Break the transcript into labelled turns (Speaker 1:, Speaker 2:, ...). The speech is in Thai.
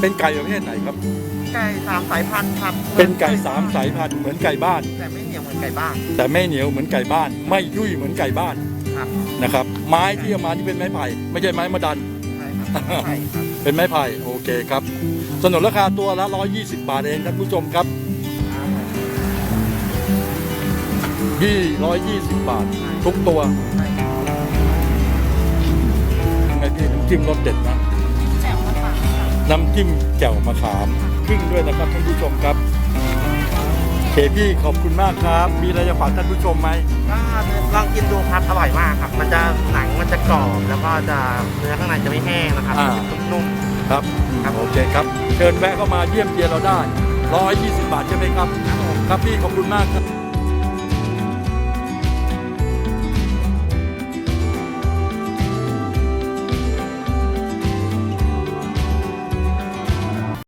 Speaker 1: เป็นไก่ประเภทไหนครับ
Speaker 2: ไก่สามสายพันธุ์ครับ
Speaker 1: เป็นไก่สามสายพันธุ์เหมือนไก่บ้าน
Speaker 2: แต่ไม่เหนียวเหมือนไก่บ้าน
Speaker 1: แต่ไม่เหนียวเหมือนไก่บ้าน ไม่ยุ่ยเหมือนไก่บ้าน
Speaker 2: ครับ
Speaker 1: นะครับ ไม้ที่เอามานี่เป็นไม้ไผ่ไม่ใช่ไม้มะดัน
Speaker 2: ใช่ครับใช่ครับ
Speaker 1: เป็นไม้ไผ่โอเคครับสนนราคาตัวละ 120 บาทเองท่านผู้ชมครับยี่ร้อยยี่สิบบาท ทุกตัว
Speaker 2: ใช่ครับ
Speaker 1: ไงพี่น้ำจิ้มรสเด็ดนะ น้ำจิ้มแจ่วมะขามครึ่งด้วยนะครับท่านผู้ชมครับโอเคพี่ขอบคุณมากครับ มีอะไรจะฝากท่านผู้ชมไหม
Speaker 2: ก็ลองกินดูครับอร่อยมากครับ มันจะหนังมันจะกรอบแล้วก็จะเนื้อข้างในจะไม่แห้งนะครับ
Speaker 1: อ่า
Speaker 2: นุ่ม
Speaker 1: ครับ
Speaker 2: ครับผม
Speaker 1: โอเคครับ เชิญแวะเข้ามาเยี่ยมเยียนเราได้ 120 บาทใช่ไหมครับ ครับพี่ขอบคุณมากครับ